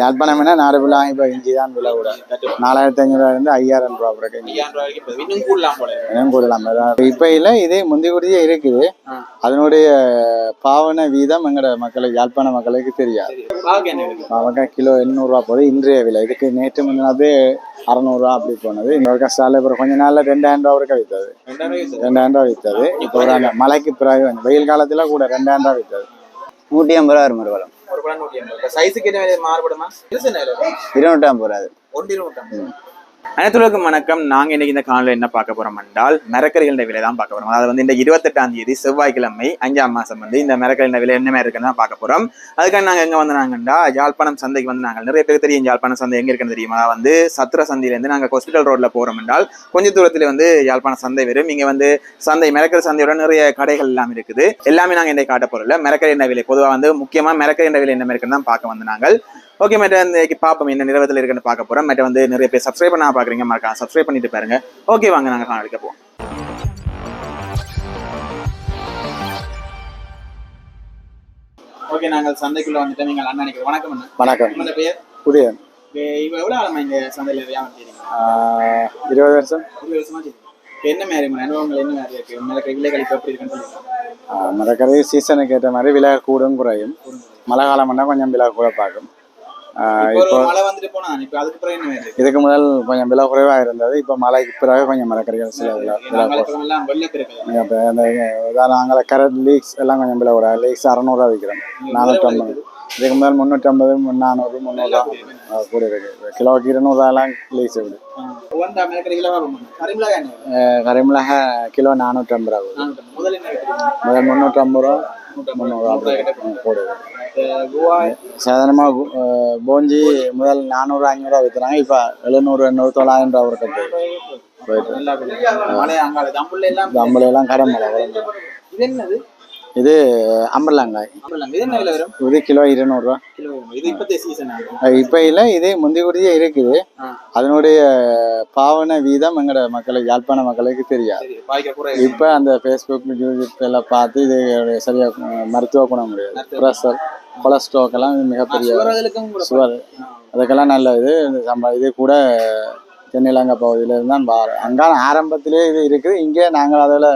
யாழ்ப்பாணம் என்ன நாடு விழா இப்போ இஞ்சி தான் விலை கூட. நாலாயிரத்தி ஐநூறுவா இருந்து ஐயாயிரம் ரூபா வரைக்கும் இப்போ இன்னும் கூடலாம் இப்போ இல்லை இதே முந்தி கூடியே இருக்குது. அதனுடைய பாவன வீதம் எங்களோட மக்களுக்கு யாழ்ப்பாண மக்களுக்கு தெரியாது. அவங்க கிலோ எண்ணூறுரூவா போகுது இன்றைய விலை. இதுக்கு நேற்று முந்தினது அறநூறுவா அப்படி போனது. இன்னொரு கஷ்டம் அப்புறம் கொஞ்ச நாள்ல ரெண்டாயிரம் ரூபா வரைக்கும் வித்தது. ரெண்டாயிரம் ரூபா வித்தது. இப்போ மழைக்கு பிறகு வெயில் காலத்துல கூட ரெண்டாயிரம் ரூபா வித்தது. நூற்றி ஐம்பது ரூபா வரும் நூற்றி ஐம்பது சைஸுக்கு என்ன மாறுபடுமா? இருநூற்றி ஐம்பது ரூபா அது ஒன்று அனைத்துலகம் வணக்கம். நாங்க இன்னைக்கு இந்த காணொலியில் என்ன பார்க்க போறோம் என்றால் மரக்கறிகளின் விலை தான் பார்க்க போறோம். அதாவது வந்து இந்த இருபத்தெட்டாம் தேதி செவ்வாய்க்கிழமை அஞ்சாம் மாசம் வந்து இந்த மரக்கறிகளின் விலை என்ன மாதிரி இருக்குன்னு தான் பார்க்க போறோம். அதுக்காக நாங்க எங்க வந்தாங்கன்னா யாழ்ப்பாணம் சந்தைக்கு வந்து நாங்கள் நிறைய பேர் தெரியும் யாழ்ப்பாணம் சந்தை எங்க இருக்குன்னு தெரியுமா? வந்து சத்திர சந்தையிலேருந்து நாங்க ஹாஸ்பிட்டல் ரோட்ல போறோம் என்றால் கொஞ்ச தூரத்துல வந்து யாழ்ப்பாணம் சந்தை வரும். இங்க வந்து சந்தை மிரக்கறி சந்தையோட நிறைய கடைகள் எல்லாம் இருக்குது. எல்லாமே நாங்க இந்த காட்ட போறோம் மிரக்கறி என்ன விலை பொதுவாக வந்து முக்கியமா மிரக்கறி என்ன விலை என்ன மாதிரி இருக்குன்னு தான் பார்க்க வந்து நாங்கள் ஓகே மேட்ட இன்னைக்கு பார்ப்போம் என்ன நிறுவனத்தில் இருக்குன்னு பார்க்க போறோம். மேட்ட வந்து நிறைய பேர் சப்ஸ்கிரைப் பண்ணா பாக்குறீங்க மறக்காம சப்ஸ்கிரைப் பண்ணிட்டு பாருங்க. ஓகே வாங்க நாங்க காணொலிக்க போவோம். ஓகே நாங்கள் சந்தைக்குள்ள வந்துட்டு நீங்கள் அண்ணா நினைக்கிறோம் வணக்கம் அண்ணா. வணக்கம். உங்களோட பேர் புதிய இப்போ எவ்வளோ ஆழமா இந்த சந்தையில் வியாபாரம் இருபது வருஷம். ஒரு வருஷமா என்ன மாதிரி அனுபவங்கள் என்ன மாதிரி இருக்கு? மேலே விலைகள் இப்போ எப்படி இருக்குன்னு சொல்லுங்க. மரக்கறி சீசனுக்கு ஏற்ற மாதிரி விலை கூடும் குறையும். மழை காலம் பண்ணால் கொஞ்சம் விலை கூட பார்க்கும். இப்போ இதுக்கு முதல் கொஞ்சம் விலை குறைவாக இருந்தது. இப்போ மழைக்கு பிறகு கொஞ்சம் மரக்கறிகள் சில விலை இப்போ இந்த நாங்கள் கரட் லீக்ஸ் எல்லாம் கொஞ்சம் விலை கூட லீக்ஸ் அறநூறுவா விற்கிறோம். நானூற்றம்பது. இதுக்கு முதல் முந்நூற்றம்பது நானூறு முந்நூறுரூவா கூட இருக்கு. கிலோவுக்கு இருநூறுவாலாம் லீக்ஸ் விடு கரிமிளகா கிலோ நானூற்றம்பது ரூபா? முதல் முந்நூற்றம்பது ரூபா சாதாரணமாக போஞ்சி முதல் நானூறு ஐநூறுரூவா விற்றுறாங்க இப்போ எழுநூறு எண்ணூறு தொள்ளாயிரம் ரூபா வரைக்கும் போயிட்டு நல்லா விலை. மழை வரும் இது அம்பர்லாங்காய். இது வரும்? இது கிலோ இருநூறுவா. இப்போ இல்லை இது முந்தி கூடியே இருக்குது. அதனுடைய பாவன வீதம் எங்களோட மக்களுக்கு யாழ்ப்பாண மக்களுக்கு தெரியாது. இப்போ அந்த ஃபேஸ்புக் யூடியூப் எல்லாம் பார்த்து இது சரியா மருத்துவ குணம் முடியாது ப்ரெஷர் இது மிகப்பெரிய சுவர் அதுக்கெல்லாம் நல்ல இது. இந்த சம்ப இது கூட தென்னிலங்கை பகுதியில இருந்து தான் பாரு அங்கான ஆரம்பத்திலே இது இருக்குது. இங்கே நாங்கள் அதில்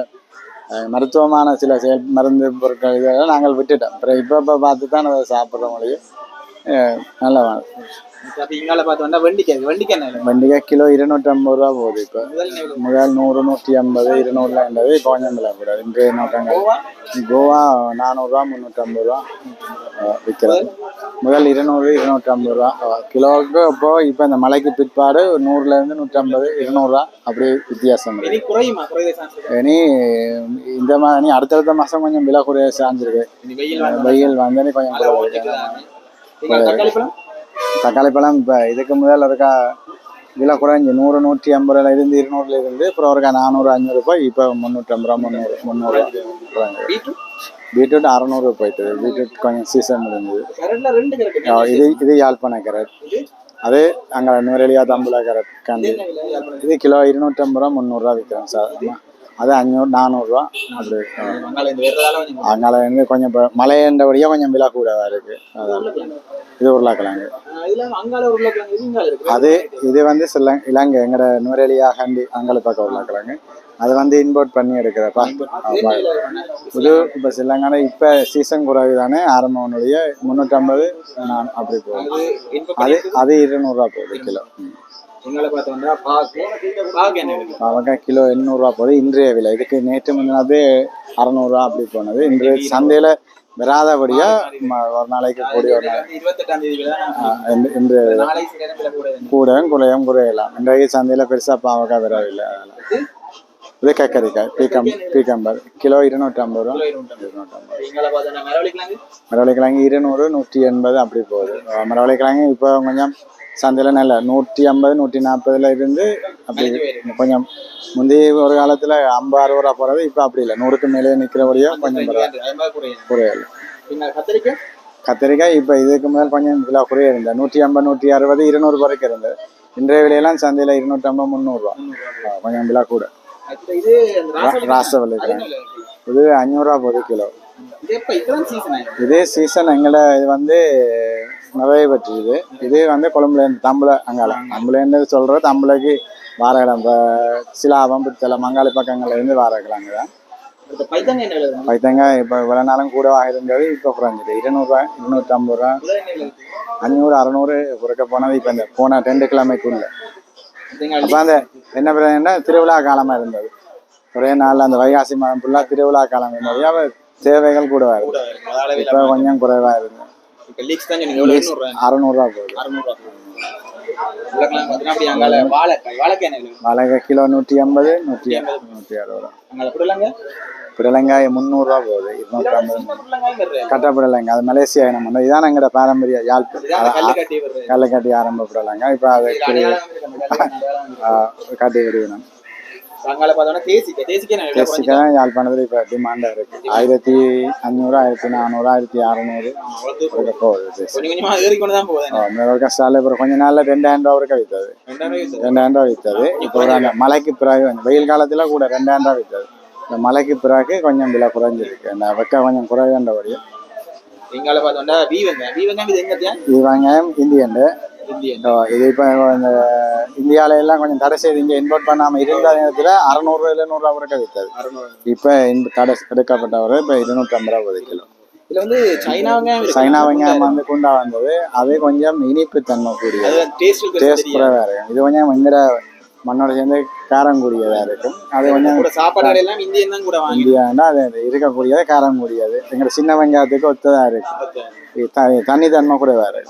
மருத்துவமான சில செயல் மருந்து பொருட்கள் இதெல்லாம் நாங்கள் விட்டுட்டோம். அப்புறம் இப்போ இப்போ பார்த்து தான் அதை சாப்பிட்ற மொழியும் நல்லா இங்கால பார்த்து வந்தா வெண்டிக்காய் வெண்டிக்காய் என்ன விலை? வெண்டிக்காய் கிலோ இருநூற்றம்பது ரூபா போகுது இப்போ. முதல் நூறு நூற்றி ஐம்பது இருநூறுலான்றது இப்போ கொஞ்சம் விலை கூட. இன்றைய நோட்டங்கள் கோவா? நானூறுரூவா முந்நூற்றம்பது ரூபா விற்கிறது. முதல் இருநூறு இருநூற்றம்பது ரூபா. அஹ், கிலோவுக்கு அப்போ இப்போ இந்த மலைக்கு பிற்பாடு ஒரு நூறுலேருந்து நூற்றம்பது இருநூறுவா அப்படியே வித்தியாசம் இனி இந்த மா இனி அடுத்தடுத்த மாதம் கொஞ்சம் விலை குறைய சாஞ்சிருக்கு வெயில் வந்து வெயில் வந்து கொஞ்சம் தக்காளி பழம் இப்போ இதுக்கு முதல்ல இருக்கா விலை குறைஞ்சி நூறு நூற்றி ஐம்பதுல இருந்து இருநூறுல இருந்து அப்புறம் இருக்கா நானூறு அஞ்சூறு ரூபாய் இப்போ முந்நூற்றம்பது ரூபா முந்நூறு. குறைஞ்சி பீட்ரூட் அறநூறு போயிட்டு பீட்ரூட் கொஞ்சம் சீசன் முடிஞ்சது. இது இது யாழ்ப்பாண கேரட். அது அங்கே நுரலியா தம்புலா கேரட் காண்டி. என்ன விலை? வியாபாரம்? இது கிலோ இருநூற்றம்பது ரூபா முந்நூறுரூவா விற்கிறோம் சார். அது அஞ்சூறு நானூறுரூவா அப்படி அதனால வந்து கொஞ்சம் இப்போ மழைன்றபடியாக கொஞ்சம் விலை கூடவா இருக்கு. அதான் இது உருளைக்கிழங்கு. இது அது இது வந்து சில இலங்கை எங்கட நுரலியா ஹண்டி அங்கே பக்கம் உருளைக்கிழங்கு. அது வந்து இம்போர்ட் பண்ணி எடுக்கிற பாஸ்போர்ட் என்ன விலை வரும்? புது இப்போ சிலங்கான இப்போ சீசன் குறைவு தானே ஆரம்பவனுடைய முந்நூற்றம்பது நான் அப்படி இன்ப அது அது இருநூறுவா போகுது கிலோ. பாக்கு பாக்கு என்ன அவக்காய் கிலோ எண்ணூறுரூவா போகுது. இன்றைய விலை. இதுக்கு நேற்று முன்னாடி அறநூறுவா அப்படி போனது. இன்று சந்தையில் வராதபடியா ம- ஒரு நாளைக்கு கூடிய ஒரு நாள். இருபத்தெட்டாம் தேதி விலை தான். நான் இன்று- இன்று நாளை சில விலை கூட இருக்கு. கூடவும் குறையும் குறையலாம். இன்றைய சந்தையில் பெருசாக பாவக்காய் வரவில்லை அதெல்லாம் இது கக்கரிக்காய் பீக்கம் பீக்கம்பர் கிலோ இருநூற்றம்பது ரூபா இருநூற்றம்பது எங்களை மரவள்ளிக்கிழங்கு இருநூறு நூற்றி எண்பது அப்படி போகுது மரவள்ளிக்கிழங்கு இப்போ கொஞ்சம் சந்தையில் நல்ல நூற்றி ஐம்பது நூற்றி நாற்பதுல இருந்து அப்படி கொஞ்சம் முந்தைய ஒரு காலத்தில் ஐம்பது அறுபது ரூபா போகிறது இப்போ அப்படி இல்லை நூறுக்கு மேலே நிற்கிறபடியோ கொஞ்சம் குறையல கத்திரிக்காய் கத்திரிக்காய் இப்போ இதுக்கு மேல் கொஞ்சம் இதில் குறைய இருந்தது நூற்றி ஐம்பது நூற்றி அறுபது இருநூறு வரைக்கும் இருந்தது இன்றைய விலையெல்லாம் சந்தையில் இருநூற்றம்பது முந்நூறுரூவா கொஞ்சம் விலை கூட அடுத்து இது அஞ்சூறுரூவா போகுது கிலோ. இது சீசன் எங்களை இது வந்து நிறைய பெற்றுது. இது வந்து கொழும்புலேருந்து தம்பளை அங்கால தம்புலேருந்து சொல்கிற தம்பளைக்கு வாரகிழம் இப்போ சிலாபம் புத்தளம் மங்காளி பக்கங்கள்ல இருந்து வாரகிழங்கு தான். பைத்தங்காய் இப்போ இவ்வளோ நாளும் கூடவாக இருந்தது இப்போ குறைஞ்சிது இருநூறுவா இருநூற்றம்பது ரூபா. அஞ்சூறு அறநூறு குறைக்க போனது இப்போ இந்த போன ரெண்டு கிழமைக்குள்ள. அப்போ அந்த என்ன பிரச்சனைன்னா திருவிழா காலமாக இருந்தது. ஒரே நாளில் அந்த வைகாசி மாதம் ஃபுல்லாக திருவிழா காலம் இருந்தது. அப்போ தேவைகள் கூட வருது கூட வரும் அதால விலை இப்போ கொஞ்சம் குறைவாக இருந்தது அறநூறுவா. போகுது. வாழைக்காய் கிலோ நூற்றி ஐம்பது நூற்றி நூற்றி அறுபது. ரூபா புடலங்காய் முந்நூறுரூவா போகுது இருநூற்றி ஐம்பது. கட்ட புடலங்காய் அது மலேசியா இனம் இதான் எங்களோட பாரம்பரிய யாழ்ப்பு இதான் கல்லு கட்டி வருது. கள்ளக்காட்டி ஆரம்ப புடலங்காய். இப்போ அது காட்டி விடுவினம் அங்கால பார்த்தோம்னா தேசிக்க தேசிக்க என்ன விலை குறைஞ்சி டெஸ்ட்டுக்கு தான் யாழ்ப்பாணத்தில் இப்போ டிமாண்டாக இருக்குது ஆயிரத்தி அஞ்சூறு ஆயிரத்தி நானூறு ஆயிரத்தி அறநூறு போகுது. கஷ்டம் இப்போ கொஞ்ச நாளில் ரெண்டாயிரம் ரூபா வரைக்கும் விற்றது ரெண்டாயிரம் ரூபா விற்றது இப்போ ஒரு மழைக்கு பிறகு வெயில் காலத்தில் கூட ரெண்டாயிரம் ரூபா விற்றது இந்த மழைக்கு பிறகு கொஞ்சம் விலை குறைஞ்சிருக்கு. இந்த வெக்க கொஞ்சம் குறைவேண்டபடியும் எங்கால பார்த்தோம்னா வீ வெங்காயம். வீ வெங்காயம் இது எங்கத்தியா இது வெங்காயம் இந்தியன் இது இப்போ இந்த இந்தியாவில எல்லாம் கொஞ்சம் தடை செய்து இங்கே இம்போர்ட் பண்ணாமல் இருந்த நேரத்தில் அறநூறுவா எழுநூறுவா வரைக்கும் விற்றது இப்போ இந்த தடை எடுக்கப்பட்டவர் இப்போ இருநூற்றம்பது ரூபா ஒரு கிலோ இதுல வந்து சைனா வெங்காயம். சைனா வெங்காயம் வந்து குண்டா வந்தது. அது கொஞ்சம் இனிப்பு தன்மை டேஸ்ட் டேஸ்ட் குறைவாக இருக்கும். இது கொஞ்சம் எங்கட மண்ணோட சேர்ந்து காரம் கூடியதாக இருக்கும். அது கூட சாப்பாடு எல்லாம் இந்தியன் தான் கூட இந்தியாண்டா அது இருக்கக்கூடியது காரம் கூடியது எங்கட சின்ன வெங்காயத்துக்கு ஒத்ததாக த- தண்ணி தன்மை விலை வரும்?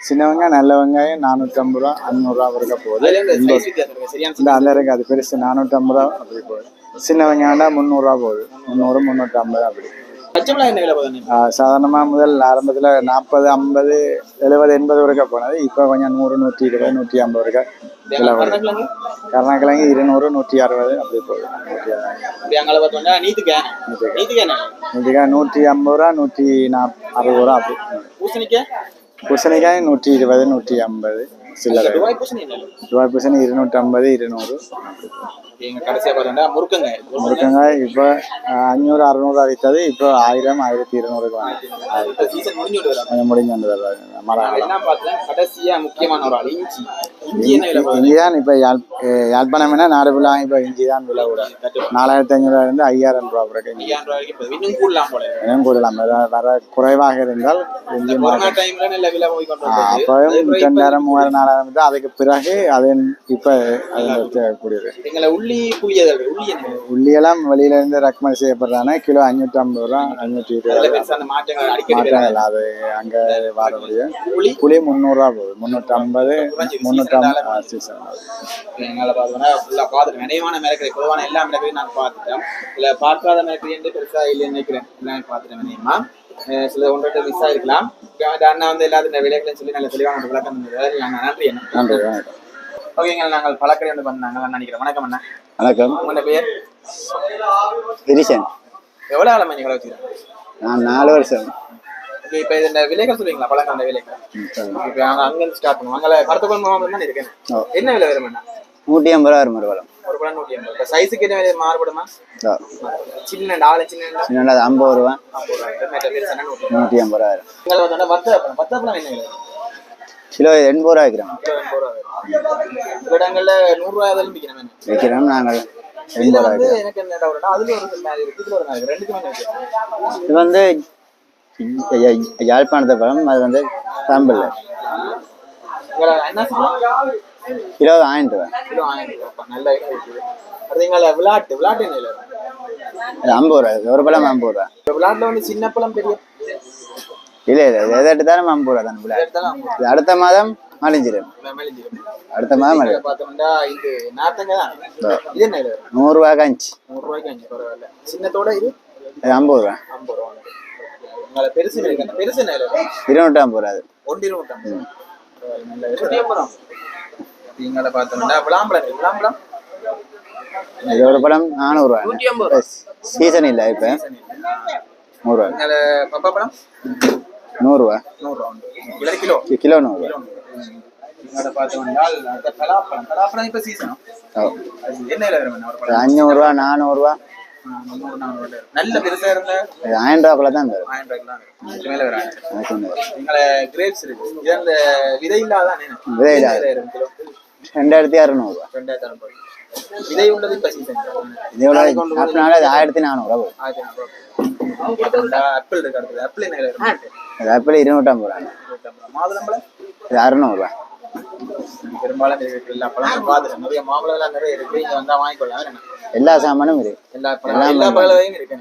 சின்ன வெங்காயம் நல்ல வெங்காயம் நானூற்றம்பது ரூபா அஞ்சூறுரூவா வரைக்கும் போகுது. அதுல இந்த இந்த size வித்தியாசம் இருக்கு. சரியான இந்த அந்த இருக்கு அது பெருசு நானூற்றம்பது ரூபா அப்படி போகுது. சின்ன வெங்காயம்னா முந்நூறுரூவா போகுது. முந்நூறு முந்நூற்றம்பது அப்படி. சாதாரணமாக முதல் ஆரம்பத்தில் நாற்பது ஐம்பது எழுபது எண்பது வரைக்கும் போனது. இப்போ கொஞ்சம் நூறு நூற்றி இருபது நூற்றி ஐம்பது வரைக்கும் விலை வருது கருணக்கிழங்கு இருநூறு நூற்றி அறுபது அப்படி போகுது. நூற்றி ஐம்பது ரூபா நூற்றி நாப் அறுபது ரூபா அப்படி. பூசணிக்காய் நூற்றி இருபது நூற்றி ஐம்பது. சில்லறை துபாய் பூசணி? ரூபாய் பூசணி இருநூற்றம்பது இருநூறு. எங்க கடைசியா பார்த்தோம்னா முருக்கங்காய் முருக்கங்காய் இப்போ அஞ்சூறு அறுநூறுவா விற்றது இப்போ ஆயிரம் ஆயிரத்தி இருநூறுக்கு வாங்க சீசன் முடிஞ்சு முடிஞ்சு வந்து மரம் என்ன பார்த்தேன்? கடைசியா முக்கியமான ஒரு இஞ்சி. இஞ்சி தான் இப்போ யாழ் யாழ்ப்பாணம்னா நாடு ஃபுல்லாக இப்போ இஞ்சி தான் விலை கூட. நாலாயிரத்தி ஐநூறுவா இருந்து ஐயாயிரம் ரூபா வரைக்கும் இன்னும் கூடலாம் வர குறைவாக இருந்தால் இஞ்சி அப்போயும் ரெண்டாயிரம் மூவாயிரம் நாலாயிரம் தான் அதுக்கு பிறகு அது இப்போ அது கூடியது உள்ளியெல்லாம் வெளியில இருந்து ரக்குமதி செய்யப்படுறாங்க. கிலோ அஞ்சூற்றி ஐம்பது ரூபா. அஞ்சூற்றி இருபது மாற்றங்கள் அது அங்கே வரக்கூடிய புளி? புளி முந்நூறுரூவா போகுது. முந்நூற்றம்பது முந்நூற்றம்பது சீசன் நிறையமான மிளகரை பொதுவான எல்லா மிளகரையும் நான் பார்த்துட்டேன். இதுல பார்க்காத மிளகரி என்று பெருசா இல்லைன்னு நினைக்கிறேன். எல்லாமே பார்த்துட்டேன் நினைமா சில ஒன்றை மிஸ் அந்த அண்ணா வந்து எல்லாத்தையும் விலைகளையும் சொல்லி நல்ல தெளிவான ஒரு விளக்கம் தந்தது. நன்றி அண்ணா. நன்றி ஓகேங்க நாங்கள் பழக்கடை வந்து நான் நினைக்கிறேன். வணக்கம் அண்ணா. வணக்கம். உங்களோட பேர்? ஆளமா வச்சுக்கிறேன் நான் நாலு வருஷம். இப்போ இந்த விலைகள் சொல்லுவீங்களா? பழக்கம் விலைகள். இப்போ அங்க அங்கிருந்து ஸ்டார்ட் பண்ணுவோம். அங்கே கருத்து குழம்பு தான் இருக்கேன். என்ன விலை வரும் நூற்றி ஐம்பது ரூபா வரும் ஒரு பழம். ஒரு பழம் நூற்றி ஐம்பது. இப்போ சைஸுக்கு என்ன விலை மாறுபடுமா? சின்ன ஆளு சின்ன சின்னது ஐம்பது ரூபா. நூற்றி ஐம்பது. ரூபா வரும். பார்த்தோன்னா வத்தப்பழம் வத்தப்பழம் என்ன விலை? கிலோ எண்பது ரூபா விற்கிறோம் சில இடங்கள்ல நூறுரூவா தான் விற்கிறேன் நான். விற்கிறோம் நாங்கள். எண்பது ரூபா வந்து விற்கிறோம் எனக்கு என்ன அதுல ஒரு இருக்கு இதுல ஒரு இருக்கு ரெண்டுக்குமே வித்தியாசம்? இது வந்து யாழ்ப்பாணத்து பழம் அது வந்து சொல்லுவாங்க கிலோ ஆயிரம் ரூபா கிலோ ஆயிரம் ரூபா நல்ல ஐடியா இருக்குது அடுத்து எங்களை விளாட்டு விளாட்டு என்ன ஐம்பது ரூபா ஒரு பழம் ஐம்பது ரூபா இப்ப விளாட்டுல வந்து சின்ன பழம் பெரிய இல்லை இல்லை எதை எடுத்தாலும் ஐம்பது ரூபா தான் விளையாடு எடுத்தாலும் இது அடுத்த மாதம் மலிஞ்சிடும் அடுத்த மாதம் மலி இதுல பார்த்தோம்னா இது நாத்தங்க தான் இது? என்ன விலை வரும் நூறுரூவா கஞ்சி நூறு ரூபாய்க்கு அஞ்சு பரவாயில்ல. சின்னத்தோட இது? ஐம்பது ரூபா ஐம்பது ரூபா. உங்களை பெருசு இருக்கு அந்த பெருசு ரூபா அது. ஒன்று இருபத்தம்பது நல்ல விலை. நீங்களை பார்த்தோம்னா விளாம்பழம் இருக்கு. விளாம்பழம் இது ஒரு பழம் நானூறுரூவா சீசன் இல்லை இப்போ. நூறுரூவா பப்பா பழம் நூறுரூவா நூறுரூவா கிலோ? கிலோ நூறுரூவா அஞ்சூறுரூவா நானூறுரூவா நானூறு வரும். நல்ல பெருசா இருந்தா ஆயிரம் ரூபாக்குள்ள தான் வரும் ஆயிரம் ரூபாய்க்கு தான் மேல வராது அதுக்கு ஒன்று வரும் எங்களை கிரேப்ஸ் இருக்கு. இது அந்த விதை இல்லாதான் விதை இல்லாத. ரெண்டாயிரத்தி அறுநூறுவா ரெண்டாயிரத்தி ஐநூறு விதை உள்ளது இப்ப சீசன் இதோட அப்படினால அது ஆயிரத்தி நானூறுவா வரும் ஆப்பிள் இருக்கு அடுத்தது. ஆப்பிள் என்ன ஆப்பிள் இருநூற்றம்பது ரூபா. மாதுளம்பழம்? இது அறுநூறுவா பெரும்பாலும் இருக்கு எல்லா பழமும் பார்த்துட்டேன் நிறைய மாம்பழம் எல்லாம் நிறைய இருக்கு. இங்க வந்தா வாங்கிக்கொள்ளலாம்? எல்லா சாமானும் இருக்கு. எல்லா பழம் எல்லா பழவையும் இருக்கு.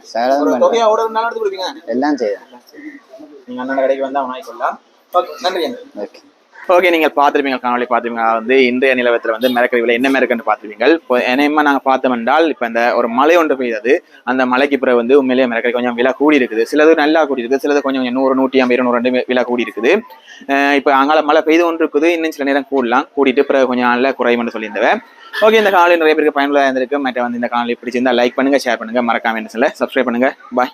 தொகையா ஆர்டர் இருந்தாலும் எடுத்து கொடுப்பீங்க. எல்லாம் செய்யலாம். நீங்க அண்ணன் கடைக்கு வந்தா வாங்கிக்கொள்ளலாம். ஓகே நன்றி. ஓகே. ஓகே நீங்கள் பார்த்துருப்பீங்க காணொலி பார்த்துருப்பீங்க. வந்து இன்றைய நிலவரத்தில் வந்து மிரக்கிற விலை என்ன மிரக்குன்னு பார்த்துருப்பீங்க இப்போ என்னமா நாங்கள் பார்த்தோம் என்றால் இப்போ இந்த ஒரு மலை ஒன்று பெய்தது. அந்த மலைக்கு பிறகு வந்து உண்மையிலேயே மிரக்கறி கொஞ்சம் விலை கூடி இருக்குது சிலது நல்லா கூடி இருக்குது சிலது கொஞ்சம் கொஞ்சம் நூறு நூற்றி ஐம்பது இருநூறு ரெண்டு விலை கூடி இருக்குது இப்போ அங்கால மழை பெய்து ஒன்று இருக்குது இன்னும் சில நேரம் கூடலாம். கூடிட்டு பிறகு கொஞ்சம் நாளில் குறையும்னு சொல்லியிருந்தவன் ஓகே இந்த காணொலி நிறைய பேருக்கு பயனுள்ளதாக இருந்திருக்கு. மற்ற வந்து இந்த காணொலி பிடிச்சிருந்தா லைக் பண்ணுங்கள் ஷேர் பண்ணுங்கள் மறக்காம என்ன சொல்ல சப்ஸ்கிரைப் பண்ணுங்க. பாய்